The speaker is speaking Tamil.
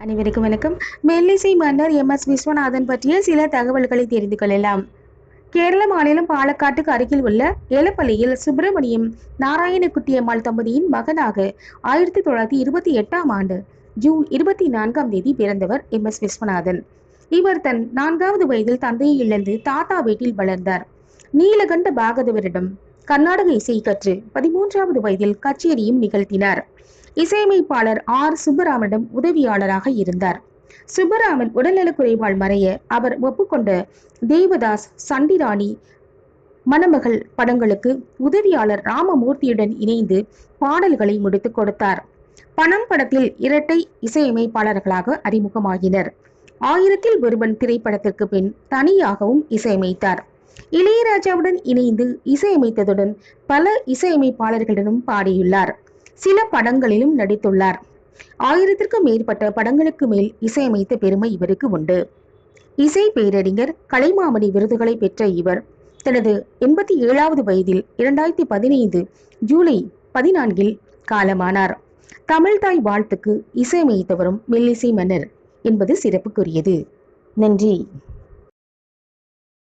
அனைவருக்கும் வணக்கம். மெல்லிசை மன்னர் எம். எஸ். விஸ்வநாதன் பற்றிய சில தகவல்களை தெரிந்து கொள்ளலாம். கேரள மாநிலம் பாலக்காட்டுக்கு அருகில் உள்ள எலப்பள்ளியில் சுப்பிரமணியம் நாராயணகுட்டியம்மாள் தம்பதியின் மகனாக ஆயிரத்தி தொள்ளாயிரத்தி இருபத்தி எட்டாம் ஆண்டு ஜூன் இருபத்தி நான்காம் தேதி பிறந்தவர் எம். எஸ். விஸ்வநாதன். இவர் தன் நான்காவது வயதில் தந்தையை இழந்து தாத்தா வீட்டில் வளர்ந்தார். நீலகண்ட பாகதவரிடம் கர்நாடக இசை கற்று பதிமூன்றாவது வயதில் கச்சேரியும் நிகழ்த்தினார். இசையமைப்பாளர் ஆர். சுப்பராமனிடம் உதவியாளராக இருந்தார். சுப்பராமன் உடல்நலக் குறைவால் மறைய அவர் ஒப்புக்கொண்ட தேவதாஸ் சண்டிராணி மணமகள் படங்களுக்கு உதவியாளர் ராமமூர்த்தியுடன் இணைந்து பாடல்களை முடித்துக் கொடுத்தார். பணம் படத்தில் இரட்டை இசையமைப்பாளர்களாக அறிமுகமாகினர். ஆயிரத்தில் ஒருவன் திரைப்படத்திற்கு பின் தனியாகவும் இசையமைத்தார். இளையராஜாவுடன் இணைந்து இசையமைத்ததுடன் பல இசையமைப்பாளர்களுடனும் பாடியுள்ளார். சில படங்களிலும் நடித்துள்ளார். ஆயிரத்திற்கும் மேற்பட்ட படங்களுக்கு மேல் இசையமைத்த பெருமை இவருக்கு உண்டு. இசை பேரறிஞர் கலைமாமணி விருதுகளை பெற்ற இவர் தனது எண்பத்தி ஏழாவது வயதில் இரண்டாயிரத்தி பதினைந்து ஜூலை பதினான்கில் காலமானார். தமிழ்தாய் வாழ்த்துக்கு இசையமைத்தவரும் மெல்லிசை மன்னர் என்பது சிறப்புக்குரியது. நன்றி.